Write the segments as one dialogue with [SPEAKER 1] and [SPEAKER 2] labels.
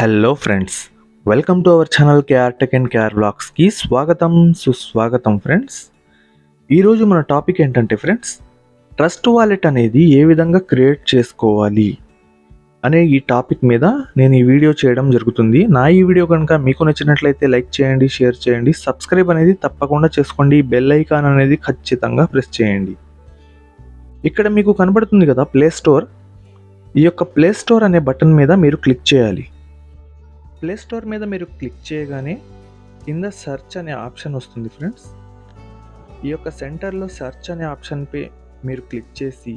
[SPEAKER 1] Hello friends welcome to our channel KR tech and KR బ్లాగ్స్కి స్వాగతం సుస్వాగతం friends. ఈరోజు మన టాపిక్ ఏంటంటే ఫ్రెండ్స్ ట్రస్ట్ వాలెట్ అనేది ఏ విధంగా క్రియేట్ చేసుకోవాలి అనే ఈ టాపిక్ మీద నేను ఈ వీడియో చేయడం జరుగుతుంది. నా ఈ వీడియో కనుక మీకు నచ్చినట్లయితే లైక్ చేయండి షేర్ చేయండి సబ్స్క్రైబ్ అనేది తప్పకుండా చేసుకోండి. బెల్ ఐకాన్ అనేది ఖచ్చితంగా ప్రెస్ చేయండి. ఇక్కడ మీకు కనబడుతుంది కదా ప్లే స్టోర్. ఈ యొక్క ప్లే స్టోర్ అనే బటన్ మీద మీరు క్లిక్ చేయాలి. ప్లే స్టోర్ మీద మీరు క్లిక్ చేయగానే కింద సెర్చ్ అనే ఆప్షన్ వస్తుంది ఫ్రెండ్స్ ఈ యొక్క సెంటర్లో సెర్చ్ అనే ఆప్షన్పై మీరు క్లిక్ చేసి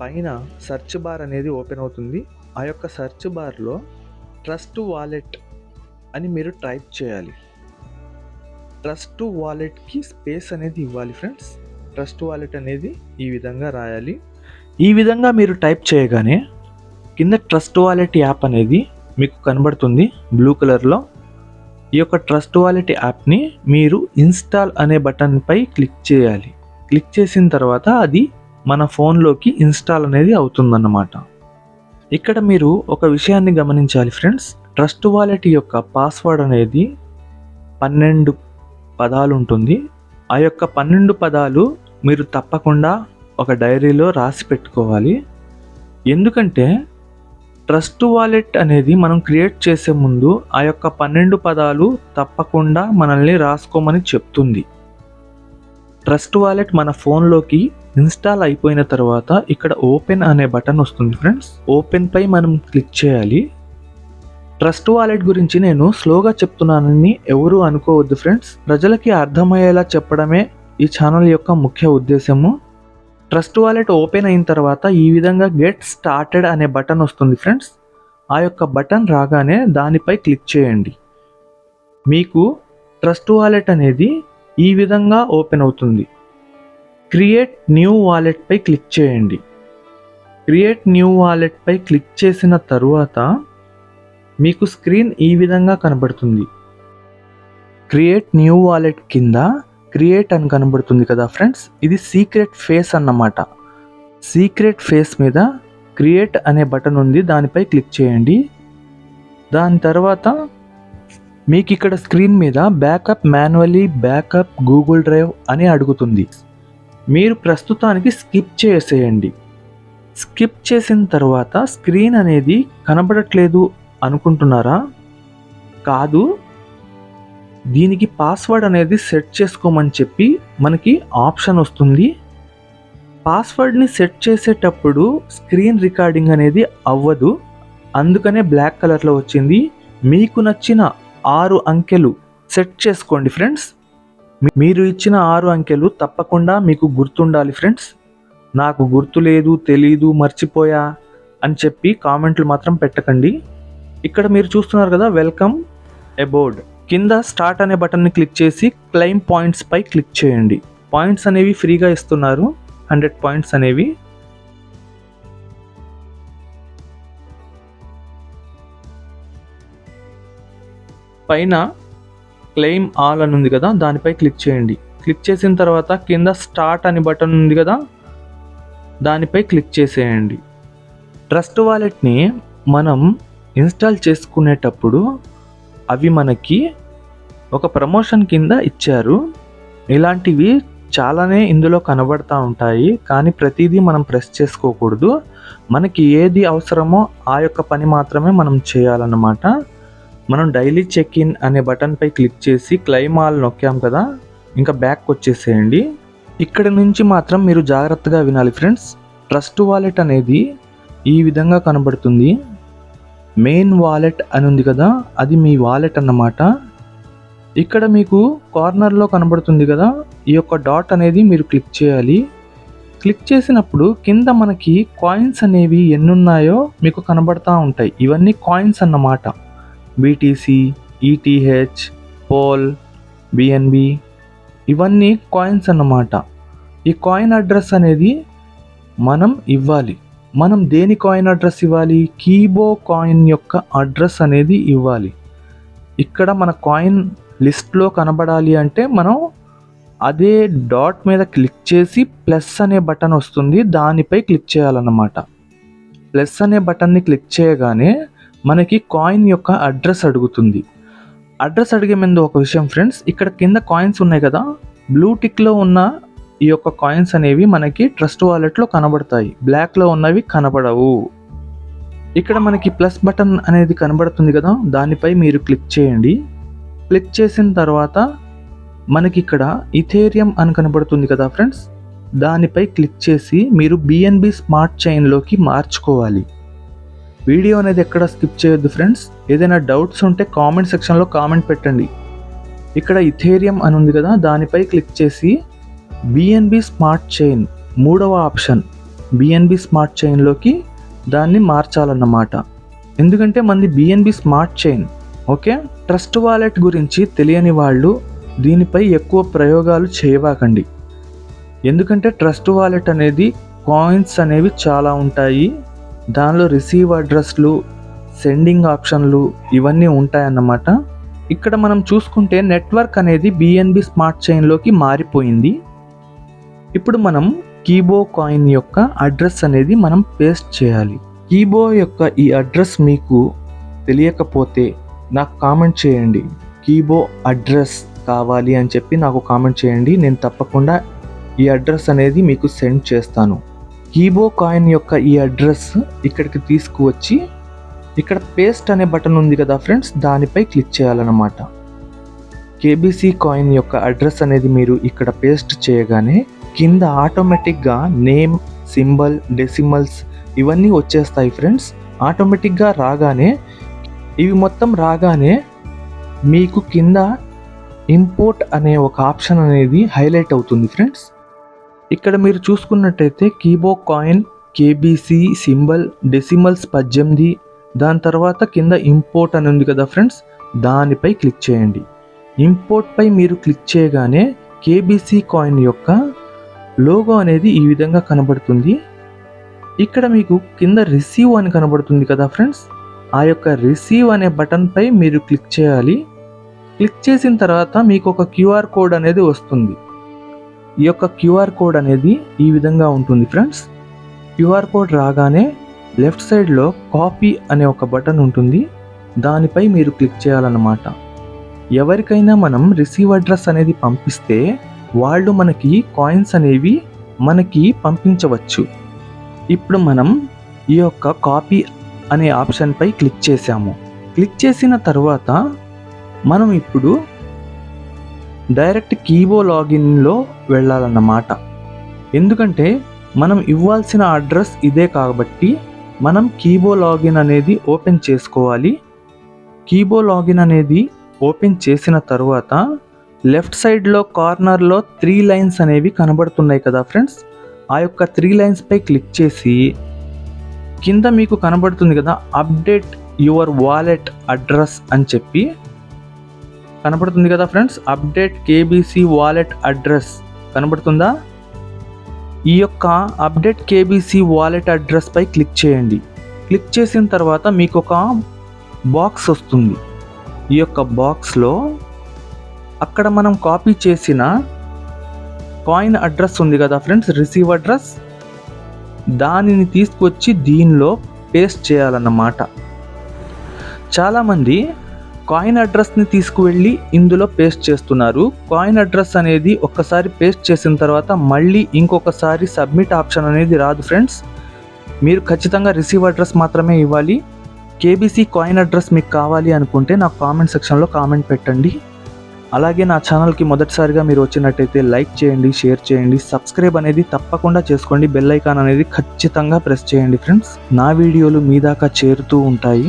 [SPEAKER 1] పైన సెర్చ్ బార్ అనేది ఓపెన్ అవుతుంది. ఆ యొక్క సెర్చ్ బార్లో ట్రస్ట్ వాలెట్ అని మీరు టైప్ చేయాలి. ట్రస్ట్ వాలెట్కి స్పేస్ అనేది ఇవ్వాలి ఫ్రెండ్స్ ట్రస్ట్ వాలెట్ అనేది ఈ విధంగా రాయాలి. ఈ విధంగా మీరు టైప్ చేయగానే కింద ట్రస్ట్ వాలెట్ యాప్ అనేది మీకు కనబడుతుంది బ్లూ కలర్లో. ఈ యొక్క ట్రస్ట్ వాలెట్ యాప్ని మీరు ఇన్స్టాల్ అనే బటన్పై క్లిక్ చేయాలి. క్లిక్ చేసిన తర్వాత అది మన ఫోన్లోకి ఇన్స్టాల్ అనేది అవుతుందన్నమాట. ఇక్కడ మీరు ఒక విషయాన్ని గమనించాలి ఫ్రెండ్స్. ట్రస్ట్ వాలెట్ యొక్క పాస్వర్డ్ అనేది పన్నెండు పదాలు ఉంటుంది. ఆ యొక్క పన్నెండు పదాలు మీరు తప్పకుండా ఒక డైరీలో రాసి పెట్టుకోవాలి. ఎందుకంటే ట్రస్ట్ వాలెట్ అనేది మనం క్రియేట్ చేసే ముందు ఆ యొక్క పన్నెండు పదాలు తప్పకుండా మనల్ని రాసుకోమని చెప్తుంది. ట్రస్ట్ వాలెట్ మన ఫోన్లోకి ఇన్స్టాల్ అయిపోయిన తర్వాత ఇక్కడ ఓపెన్ అనే బటన్ వస్తుంది ఫ్రెండ్స్. ఓపెన్పై మనం క్లిక్ చేయాలి. ట్రస్ట్ వాలెట్ గురించి నేను స్లోగా చెప్తున్నానని ఎవరు అనుకోవద్దు ఫ్రెండ్స్. ప్రజలకి అర్థమయ్యేలా చెప్పడమే ఈ ఛానల్ యొక్క ముఖ్య ఉద్దేశము. ట్రస్ట్ వాలెట్ ఓపెన్ అయిన తర్వాత ఈ విధంగా గెట్ స్టార్టెడ్ అనే బటన్ వస్తుంది ఫ్రెండ్స్. ఆ యొక్క బటన్ రాగానే దానిపై క్లిక్ చేయండి. మీకు ట్రస్ట్ వాలెట్ అనేది ఈ విధంగా ఓపెన్ అవుతుంది. క్రియేట్ న్యూ వాలెట్పై క్లిక్ చేయండి. క్రియేట్ న్యూ వాలెట్పై క్లిక్ చేసిన తరువాత మీకు స్క్రీన్ ఈ విధంగా కనబడుతుంది. క్రియేట్ న్యూ వాలెట్ కింద క్రియేట్ అని కనబడుతుంది కదా ఫ్రెండ్స్? ఇది సీక్రెట్ ఫేస్ అన్నమాట. సీక్రెట్ ఫేస్ మీద క్రియేట్ అనే బటన్ ఉంది దానిపై క్లిక్ చేయండి. దాని తర్వాత మీకు ఇక్కడ స్క్రీన్ మీద backup manually backup Google drive అని అడుగుతుంది. మీరు ప్రస్తుతానికి స్కిప్ చేసేయండి. స్కిప్ చేసిన తర్వాత స్క్రీన్ అనేది కనబడట్లేదు అనుకుంటున్నారా? కాదు. దీనికి పాస్వర్డ్ అనేది సెట్ చేసుకోమని చెప్పి మనకి ఆప్షన్ వస్తుంది. పాస్వర్డ్ని సెట్ చేసేటప్పుడు స్క్రీన్ రికార్డింగ్ అనేది అవ్వదు. అందుకనే బ్లాక్ కలర్లో వచ్చింది. మీకు నచ్చిన ఆరు అంకెలు సెట్ చేసుకోండి ఫ్రెండ్స్ మీరు ఇచ్చిన ఆరు అంకెలు తప్పకుండా మీకు గుర్తుండాలి ఫ్రెండ్స్ నాకు గుర్తు లేదు తెలీదు మర్చిపోయా అని చెప్పి కామెంట్లు మాత్రం పెట్టకండి. ఇక్కడ మీరు చూస్తున్నారు కదా వెల్కమ్ అబోర్డ్ కింద స్టార్ట్ అనే బటన్ని క్లిక్ చేసి క్లెయిమ్ పాయింట్స్ పై క్లిక్ చేయండి. పాయింట్స్ అనేవి ఫ్రీగా ఇస్తున్నారు. హండ్రెడ్ పాయింట్స్ అనేవి. పైన క్లెయిమ్ ఆల్ అని ఉంది కదా దానిపై క్లిక్ చేయండి. క్లిక్ చేసిన తర్వాత కింద స్టార్ట్ అని బటన్ ఉంది కదా దానిపై క్లిక్ చేసేయండి. ట్రస్ట్ వాలెట్ని మనం ఇన్స్టాల్ చేసుకునేటప్పుడు అవి మనకి ఒక ప్రమోషన్ కింద ఇచ్చారు. ఇలాంటివి చాలానే ఇందులో కనబడతా ఉంటాయి. కానీ ప్రతిదీ మనం ప్రెస్ చేసుకోకూడదు. మనకి ఏది అవసరమో ఆ యొక్క పని మాత్రమే మనం చేయాలన్నమాట. మనం డైలీ చెక్ ఇన్ అనే బటన్పై క్లిక్ చేసి క్లైమ్ ఆల్ నొక్కాం కదా ఇంకా బ్యాక్ వచ్చేసేయండి. ఇక్కడ నుంచి మాత్రం మీరు జాగ్రత్తగా వినాలి ఫ్రెండ్స్. ట్రస్ట్ వాలెట్ అనేది ఈ విధంగా కనబడుతుంది. మెయిన్ వాలెట్ అని ఉంది కదా అది మీ వాలెట్ అన్నమాట. ఇక్కడ మీకు కార్నర్లో కనబడుతుంది కదా ఈ యొక్క డాట్ అనేది మీరు క్లిక్ చేయాలి. క్లిక్ చేసినప్పుడు కింద మనకి కాయిన్స్ అనేవి ఎన్నున్నాయో మీకు కనబడతా ఉంటాయి. ఇవన్నీ కాయిన్స్ అన్నమాట. బీటీసీ ఈటీహెచ్ పోల్ బిఎన్బి ఇవన్నీ కాయిన్స్ అన్నమాట. ఈ కాయిన్ అడ్రస్ అనేది మనం ఇవ్వాలి. మనం దేని కాయిన్ అడ్రస్ ఇవ్వాలి? కీబో కాయిన్ యొక్క అడ్రస్ అనేది ఇవ్వాలి. ఇక్కడ మన కాయిన్ లిస్ట్లో కనబడాలి అంటే మనం అదే డాట్ మీద క్లిక్ చేసి ప్లస్ అనే బటన్ వస్తుంది దానిపై క్లిక్ చేయాలన్నమాట. ప్లస్ అనే బటన్ని క్లిక్ చేయగానే మనకి కాయిన్ యొక్క అడ్రస్ అడుగుతుంది. అడ్రస్ అడిగే ముందు ఒక విషయం ఫ్రెండ్స్ ఇక్కడ కింద కాయిన్స్ ఉన్నాయి కదా బ్లూ టిక్లో ఉన్న ఈ యొక్క కాయిన్స్ అనేవి మనకి ట్రస్ట్ వాలెట్లో కనబడతాయి. బ్లాక్లో ఉన్నవి కనబడవు. ఇక్కడ మనకి ప్లస్ బటన్ అనేది కనబడుతుంది కదా దానిపై మీరు క్లిక్ చేయండి. క్లిక్ చేసిన తర్వాత మనకి ఇక్కడ ఇథేరియం అని కనబడుతుంది కదా ఫ్రెండ్స్ దానిపై క్లిక్ చేసి మీరు బిఎన్బి స్మార్ట్ చైన్లోకి మార్చుకోవాలి. వీడియో అనేది ఎక్కడ స్కిప్ చేయొద్దు ఫ్రెండ్స్ ఏదైనా డౌట్స్ ఉంటే కామెంట్ సెక్షన్లో కామెంట్ పెట్టండి. ఇక్కడ ఇథేరియం అని ఉంది కదా దానిపై క్లిక్ చేసి బిఎన్బి స్మార్ట్ చైన్ మూడవ ఆప్షన్ బిఎన్బి స్మార్ట్ చైన్లోకి దాన్ని మార్చాలన్నమాట. ఎందుకంటే మంది BNB smart chain okay trust wallet గురించి తెలియని వాళ్ళు దీనిపై ఎక్కువ ప్రయోగాలు చేయవాకండి ఎందుకంటే ట్రస్ట్ వాలెట్ అనేది కాయిన్స్ అనేవి చాలా ఉంటాయి. దానిలో రిసీవ్ అడ్రస్లు సెండింగ్ ఆప్షన్లు ఇవన్నీ ఉంటాయన్నమాట. ఇక్కడ మనం చూసుకుంటే నెట్వర్క్ అనేది బిఎన్బి స్మార్ట్ చైన్లోకి మారిపోయింది. ఇప్పుడు మనం కీబో కాయిన్ యొక్క అడ్రస్ అనేది మనం పేస్ట్ చేయాలి. కీబో యొక్క ఈ అడ్రస్ మీకు తెలియకపోతే నాకు కామెంట్ చేయండి. కీబో అడ్రస్ కావాలి అని చెప్పి నాకు కామెంట్ చేయండి. నేను తప్పకుండా ఈ అడ్రస్ అనేది మీకు సెండ్ చేస్తాను. కీబో కాయిన్ యొక్క ఈ అడ్రస్ ఇక్కడికి తీసుకువచ్చి ఇక్కడ పేస్ట్ అనే బటన్ ఉంది కదా ఫ్రెండ్స్ దానిపై క్లిక్ చేయాలన్నమాట. కేబీసీ కాయిన్ యొక్క అడ్రస్ అనేది మీరు ఇక్కడ పేస్ట్ చేయగానే కింద ఆటోమేటిక్గా నేమ్ సింబల్ డెసిమల్స్ ఇవన్నీ వచ్చేస్తాయి ఫ్రెండ్స్ ఆటోమేటిక్గా రాగానే ఇవి మొత్తం రాగానే మీకు కింద ఇంపోర్ట్ అనే ఒక ఆప్షన్ అనేది హైలైట్ అవుతుంది ఫ్రెండ్స్ ఇక్కడ మీరు చూసుకున్నట్టయితే Kibo coin KBC symbol decimals పద్దెనిమిది దాని తర్వాత కింద ఇంపోర్ట్ అని ఉంది కదా ఫ్రెండ్స్ దానిపై క్లిక్ చేయండి. ఇంపోర్ట్పై మీరు క్లిక్ చేయగానే కేబీసీ కాయిన్ యొక్క లోగో అనేది ఈ విధంగా కనబడుతుంది. ఇక్కడ మీకు కింద రిసీవ్ అని కనబడుతుంది కదా ఫ్రెండ్స్ ఆ యొక్క రిసీవ్ అనే బటన్పై మీరు క్లిక్ చేయాలి. క్లిక్ చేసిన తర్వాత మీకు ఒక క్యూఆర్ కోడ్ అనేది వస్తుంది. ఈ యొక్క క్యూఆర్ కోడ్ అనేది ఈ విధంగా ఉంటుంది ఫ్రెండ్స్ క్యూఆర్ కోడ్ రాగానే లెఫ్ట్ సైడ్లో కాపీ అనే ఒక బటన్ ఉంటుంది. దానిపై మీరు క్లిక్ చేయాలన్నమాట. ఎవరికైనా మనం రిసీవ్ అడ్రస్ అనేది పంపిస్తే వాళ్ళు మనకి కాయిన్స్ అనేవి మనకి పంపించవచ్చు. ఇప్పుడు మనం ఈ యొక్క కాపీ అనే ఆప్షన్పై క్లిక్ చేసాము క్లిక్ చేసిన తర్వాత మనం ఇప్పుడు డైరెక్ట్ కీబో లాగిన్లో వెళ్ళాలన్నమాట. ఎందుకంటే మనం ఇవ్వాల్సిన అడ్రస్ ఇదే కాబట్టి మనం కీబో లాగిన్ అనేది ఓపెన్ చేసుకోవాలి. కీబో లాగిన్ అనేది ఓపెన్ చేసిన తర్వాత లెఫ్ట్ సైడ్లో కార్నర్లో త్రీ లైన్స్ అనేవి కనబడుతున్నాయి కదా ఫ్రెండ్స్. ఆ యొక్క త్రీ లైన్స్పై క్లిక్ చేసి కింద మీకు కనబడుతుంది కదా అప్డేట్ యువర్ వాలెట్ అడ్రస్ అని చెప్పి కనబడుతుంది కదా friends update KBC wallet address కనబడుతుందా? ఈ యొక్క అప్డేట్ కేబీసీ వాలెట్ అడ్రస్పై క్లిక్ చేయండి. క్లిక్ చేసిన తర్వాత మీకు ఒక బాక్స్ వస్తుంది. ఈ యొక్క బాక్స్లో అక్కడ మనం కాపీ చేసిన కాయిన్ అడ్రస్ ఉంది కదా ఫ్రెండ్స్ రిసీవ్ అడ్రస్ దానిని తీసుకొచ్చి దీనిలో పేస్ట్ చేయాలన్నమాట. చాలామంది కాయిన్ అడ్రస్ని తీసుకువెళ్ళి ఇందులో పేస్ట్ చేస్తున్నారు. కాయిన్ అడ్రస్ అనేది ఒక్కసారి పేస్ట్ చేసిన తర్వాత మళ్ళీ ఇంకొకసారి సబ్మిట్ ఆప్షన్ అనేది రాదు ఫ్రెండ్స్ మీరు ఖచ్చితంగా రిసీవ్ అడ్రస్ మాత్రమే ఇవ్వాలి. కేబీసీ కాయిన్ అడ్రస్ మీకు కావాలి అనుకుంటే నాకు కామెంట్ సెక్షన్లో కామెంట్ పెట్టండి. అలాగే నా ఛానల్కి మొదటిసారిగా మీరు వచ్చినట్టయితే లైక్ చేయండి షేర్ చేయండి సబ్స్క్రైబ్ అనేది తప్పకుండా చేసుకోండి. బెల్ ఐకాన్ అనేది ఖచ్చితంగా ప్రెస్ చేయండి ఫ్రెండ్స్. నా వీడియోలు మీ దాకా చేరుతూ ఉంటాయి.